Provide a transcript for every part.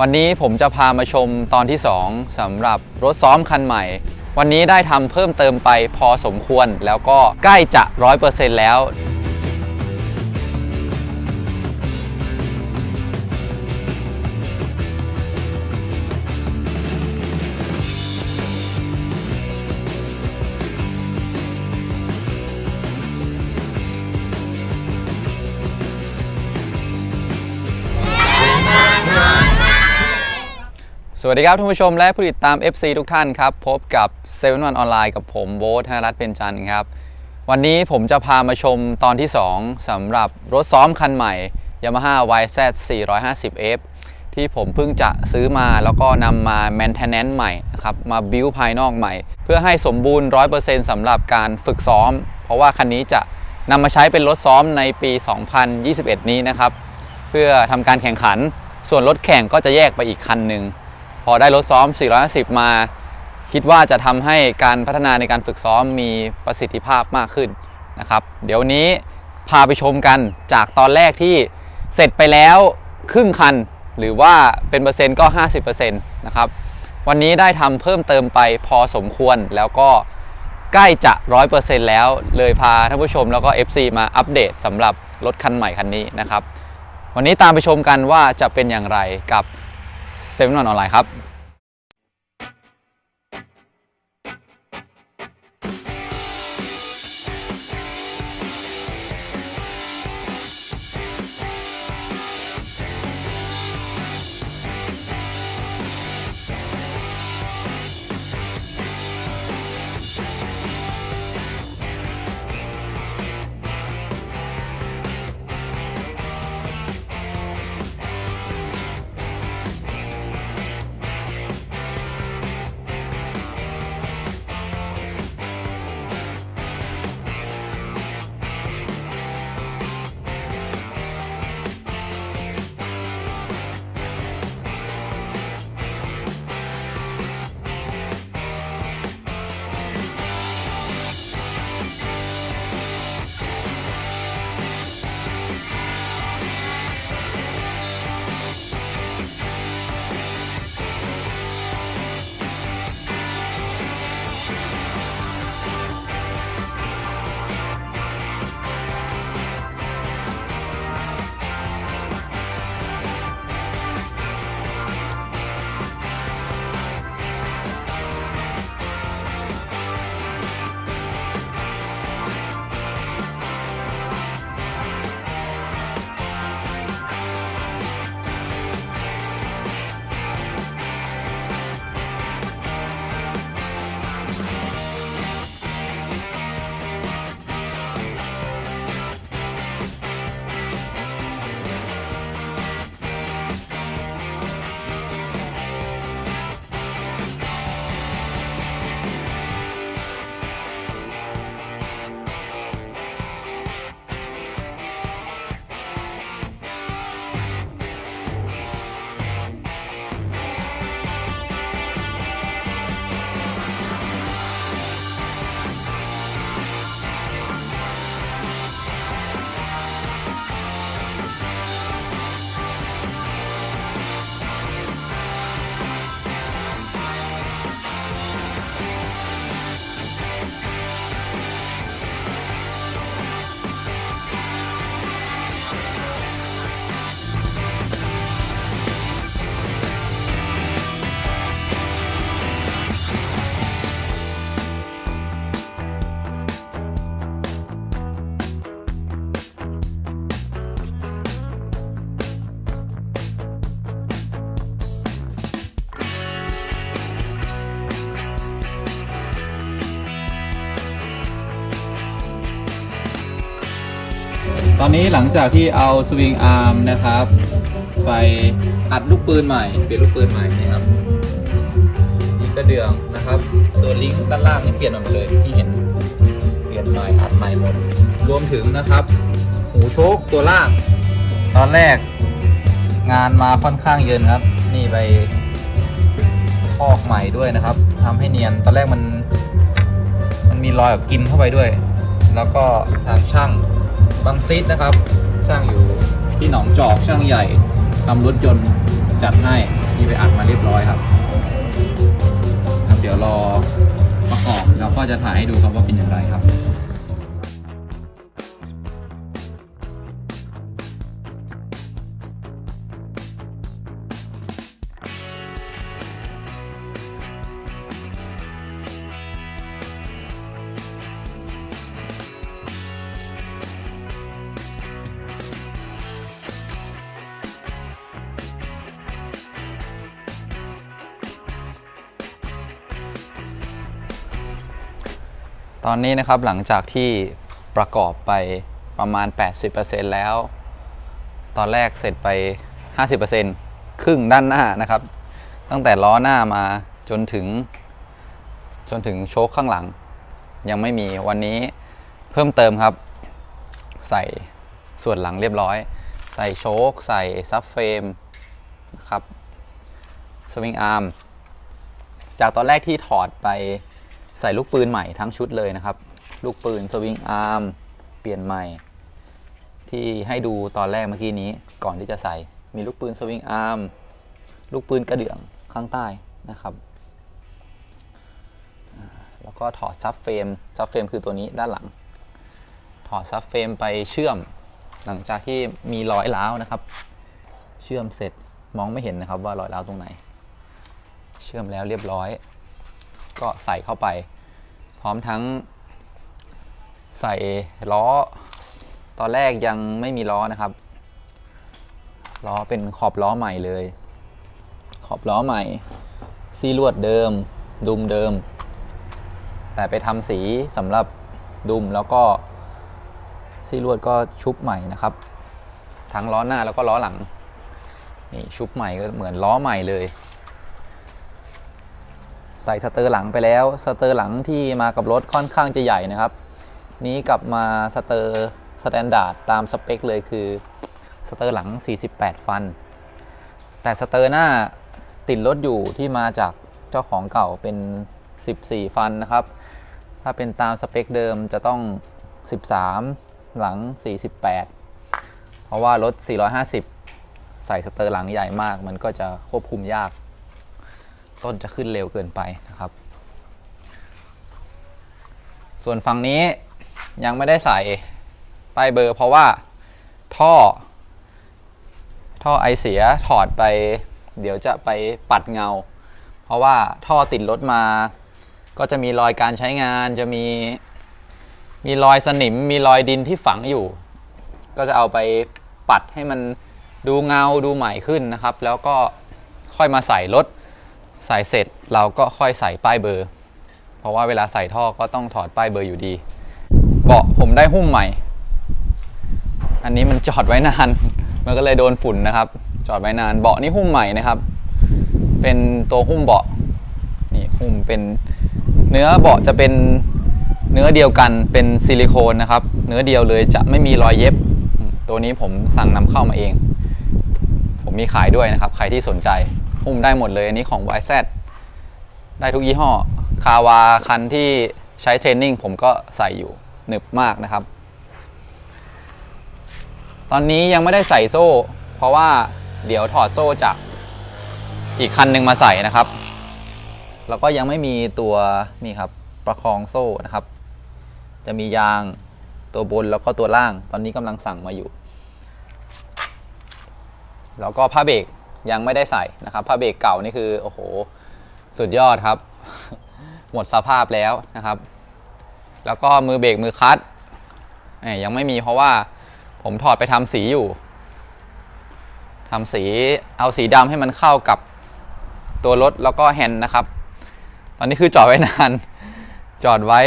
วันนี้ผมจะพามาชมตอนที่ 2สำหรับรถซ้อมคันใหม่ วันนี้ได้ทำเพิ่มเติมไปพอสมควรแล้วก็ใกล้จะ 100%แล้ว สวัสดีครับท่านผู้ชมและผู้ติดตาม FC ทุกท่านครับ พบกับ7 1 1ออนไลน์กับผมโบ๊ทธนรัตน์เป็นจันทร์ครับ วันนี้ผมจะพามาชมตอนที่ 2สำหรับรถซ้อมคันใหม่ Yamaha YZ 450F ที่ผมเพิ่งจะซื้อมาแล้วก็นำมา maintenance ใหม่นะครับมาบิวภายนอกใหม่ เพื่อให้สมบูรณ์ 100%สำหรับการฝึกซ้อม เพราะว่าคันนี้จะนำมาใช้เป็นรถซ้อมในปี 2021 นี้นะครับ เพื่อทำการแข่งขัน ส่วนรถแข่งก็จะแยกไปอีกคันหนึ่ง พอได้รถซ้อม 450 มา คิดว่าจะทำให้การพัฒนาในการฝึกซ้อมมีประสิทธิภาพมากขึ้นนะครับ เดี๋ยวนี้พาไปชมกันจากตอนแรกที่เสร็จไปแล้วครึ่งคัน หรือว่าเป็นเปอร์เซ็นต์ก็ 50%นะครับ วันนี้ได้ทำเพิ่มเติมไปพอสมควรแล้วก็ใกล้จะ 100%แล้วเลยพาท่านผู้ชมแล้วก็ FC มาอัปเดตสำหรับรถคันใหม่คันนี้นะครับ วันนี้ตามไปชมกันว่าจะเป็นอย่างไรกับ เซเว่นออนไลน์ครับ อนนี้หลังจากที่เอาสวิงอาร์มนะครับ ไปอัดลูกปืนใหม่เปลี่ยนลูกปืนใหม่นะครับนี่กระเดื่องนะครับ ตัวลิงก์ด้านล่างนี่เปลี่ยนหมดเลยที่เห็นเปลี่ยนใหม่อัดใหม่หมดรวมถึงนะครับ หูโชคตัวล่าง ตอนแรก งานมาค่อนข้างเยินครับ นี่ไปพอกใหม่ด้วยนะครับทำให้เนียนตอนแรกมัน มันมีรอยแบบกินเข้าไปด้วย แล้วก็ทางช่าง บางซิดนะครับ ช่างอยู่ที่หนองจอกช่างใหญ่ทำรถยนต์จัดให้นี่ไปอัดมาเรียบร้อยครับครับ เดี๋ยวรอประกอบแล้วก็จะถ่ายให้ดูครับว่าเป็นอย่างไรครับ ตอนนี้นะครับหลังจากที่ประกอบไปประมาณ 80%แล้ว ตอนแรกเสร็จไป 50%ครึ่งด้านหน้านะครับ ตั้งแต่ล้อหน้ามาจนถึง จนถึงโชคข้างหลัง ยังไม่มีวันนี้เพิ่มเติมครับ ใส่ส่วนหลังเรียบร้อย ใส่โชคใส่ซับเฟรมนะครับสวิงอาร์มจากตอนแรกที่ถอดไป ใส่ลูกปืนใหม่ทั้งชุดเลยนะครับ ลูกปืนสวิงอาร์มเปลี่ยนใหม่ ที่ให้ดูตอนแรกเมื่อกี้นี้ก่อนที่จะใส่มีลูกปืนสวิงอาร์มลูกปืนกระเดื่องข้างใต้นะครับ แล้วก็ถอดซับเฟรมซับเฟรมคือตัวนี้ด้านหลัง ถอดซับเฟรมไปเชื่อม หลังจากที่มีรอยร้าวนะครับ เชื่อมเสร็จมองไม่เห็นนะครับว่ารอยร้าวตรงไหน เชื่อมแล้วเรียบร้อย ก็ใส่เข้าไป พร้อมทั้งใส่ล้อ ตอนแรกยังไม่มีล้อนะครับ ล้อเป็นขอบล้อใหม่เลย ขอบล้อใหม่ ซีลวดเดิม ดุมเดิม แต่ไปทำสีสำหรับดุมแล้วก็ซีลวดก็ชุบใหม่นะครับ ทั้งล้อหน้าแล้วก็ล้อหลังนี่ชุบใหม่ก็เหมือนล้อใหม่เลย ใส่สเตอร์หลังไปแล้ว สเตอร์หลังที่มากับรถค่อนข้างจะใหญ่นะครับ นี้กลับมาสเตอร์สแตนดาร์ดตามสเปคเลยคือสเตอร์หลัง 48 ฟัน แต่สเตอร์หน้าติดรถอยู่ที่มาจากเจ้าของเก่าเป็น 14 ฟันนะครับ ถ้าเป็นตามสเปคเดิมจะต้อง 13 หลัง 48 เพราะว่ารถ 450 ใส่สเตอร์หลังใหญ่มาก มันก็จะควบคุมยาก ต้นจะขึ้นเร็วเกินไปนะครับ ส่วนฝั่งนี้ยังไม่ได้ใส่ป้ายเบอร์ เพราะว่าท่อ ท่อไอเสียถอดไป เดี๋ยวจะไปปัดเงา เพราะว่าท่อติดรถมา ก็จะมีรอยการใช้งานจะมีมีรอยสนิมมีรอยดินที่ฝังอยู่ ก็จะเอาไปปัดให้มันดูเงาดูใหม่ขึ้นนะครับ แล้วก็ค่อยมาใส่รถ ใส่เสร็จเราก็ค่อยใส่ป้ายเบอร์ เพราะว่าเวลาใส่ท่อก็ต้องถอดป้ายเบอร์อยู่ดี เบาะผมได้หุ้มใหม่ อันนี้มันจอดไว้นาน มันก็เลยโดนฝุ่นนะครับ จอดไว้นานเบาะนี่หุ้มใหม่นะครับ เป็นตัวหุ้มเบาะนี่หุ้มเป็นเนื้อเบาะจะเป็นเนื้อเดียวกันเป็นซิลิโคนนะครับ เนื้อเดียวเลยจะไม่มีรอยเย็บ ตัวนี้ผมสั่งนำเข้ามาเอง ผมมีขายด้วยนะครับ ใครที่สนใจ หุ้มได้หมดเลยอันนี้ของ YZ ได้ทุกยี่ห้อ คาวาคันที่ใช้เทรนนิ่งผมก็ใส่อยู่หนึบมากนะครับ ตอนนี้ยังไม่ได้ใส่โซ่ เพราะว่าเดี๋ยวถอดโซ่จากอีกคันหนึ่งมาใส่นะครับ แล้วก็ยังไม่มีตัวนี่ครับประคองโซ่นะครับ จะมียางตัวบนแล้วก็ตัวล่าง ตอนนี้กำลังสั่งมาอยู่ แล้วก็ผ้าเบรก ยังไม่ได้ใส่นะครับผ้าเบรกเก่านี่คือโอ้โหสุดยอดครับ หมดสภาพแล้วนะครับ แล้วก็มือเบรกมือคัตยยังไม่มีเพราะว่าผมถอดไปทำสีอยู่ทำสีเอาสีดำให้มันเข้ากับตัวรถแล้วก็แฮนด์นะครับ ตอนนี้คือจอดไว้นาน จอดไว้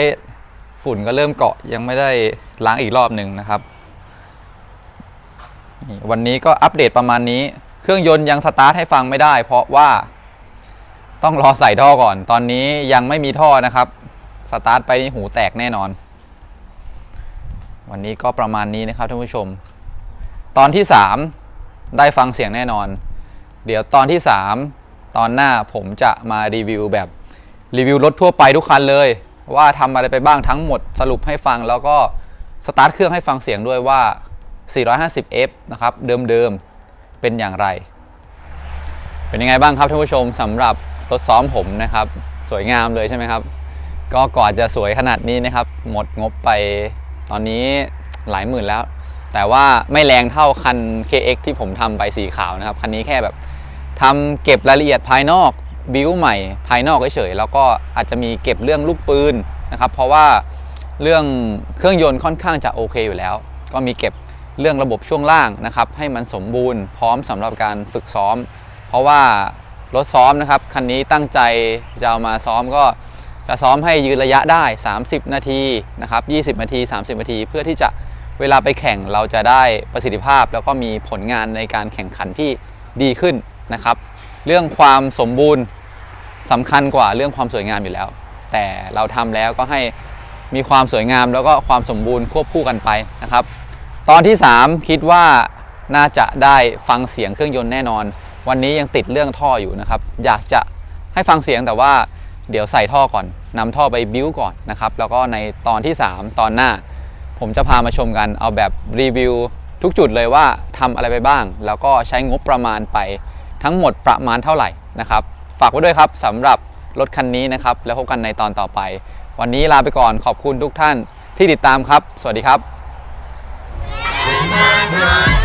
ฝุ่นก็เริ่มเกาะยังไม่ได้ล้างอีกรอบหนึ่งนะครับ วันนี้ก็อัปเดตประมาณนี้ เครื่องยนต์ยังสตาร์ทให้ฟังไม่ได้ เพราะว่าต้องรอใส่ท่อก่อน ตอนนี้ยังไม่มีท่อนะครับ สตาร์ทไปนี่หูแตกแน่นอน วันนี้ก็ประมาณนี้นะครับท่านผู้ชม ตอนที่ 3 ได้ฟังเสียงแน่นอน เดี๋ยวตอนที่ 3 ตอนหน้าผมจะมารีวิวแบบรีวิวรถทั่วไปทุกคันเลย ว่าทำอะไรไปบ้างทั้งหมดสรุปให้ฟังแล้วก็สตาร์ทเครื่องให้ฟังเสียงด้วยว่า 450F นะครับ เดิมๆ เป็นอย่างไร เป็นยังไงบ้างครับท่านผู้ชมสำหรับรถซ้อมผมนะครับ สวยงามเลยใช่ไหมครับ ก็ก่อนจะสวยขนาดนี้นะครับ หมดงบไปตอนนี้หลายหมื่นแล้ว แต่ว่าไม่แรงเท่าคัน KX ที่ผมทำไปสีขาวนะครับ คันนี้แค่แบบทำเก็บรายละเอียดภายนอกบิวใหม่ภายนอกเฉยๆแล้วก็อาจจะมีเก็บเรื่องลูกปืนนะครับ เพราะว่าเรื่องเครื่องยนต์ค่อนข้างจะโอเคอยู่แล้ว ก็มีเก็บ เรื่องระบบช่วงล่างนะครับให้มันสมบูรณ์พร้อมสำหรับการฝึกซ้อม เพราะว่ารถซ้อมนะครับคันนี้ตั้งใจจะเอามาซ้อมก็จะซ้อมให้ยืนระยะได้ 30 นาทีนะครับ20 นาที 30 นาที เพื่อที่จะเวลาไปแข่งเราจะได้ประสิทธิภาพ แล้วก็มีผลงานในการแข่งขันที่ดีขึ้นนะครับ เรื่องความสมบูรณ์สำคัญกว่าเรื่องความสวยงามอยู่แล้ว แต่เราทำแล้วก็ให้มีความสวยงามแล้วก็ความสมบูรณ์ควบคู่กันไปนะครับ ตอนที่ 3 คิดว่าน่าจะได้ฟังเสียงเครื่องยนต์แน่นอน วันนี้ยังติดเรื่องท่ออยู่นะครับ อยากจะให้ฟังเสียงแต่ว่าเดี๋ยวใส่ท่อก่อนนำท่อไปบิ้วก่อนนะครับ แล้วก็ในตอนที่ 3 ตอนหน้า ผมจะพามาชมกันเอาแบบรีวิวทุกจุดเลยว่าทำอะไรไปบ้าง แล้วก็ใช้งบประมาณไปทั้งหมดประมาณเท่าไหร่นะครับ ฝากไว้ด้วยครับสำหรับรถคันนี้นะครับ แล้วพบกันในตอนต่อไป วันนี้ลาไปก่อนขอบคุณทุกท่านที่ติดตามครับ สวัสดีครับ na na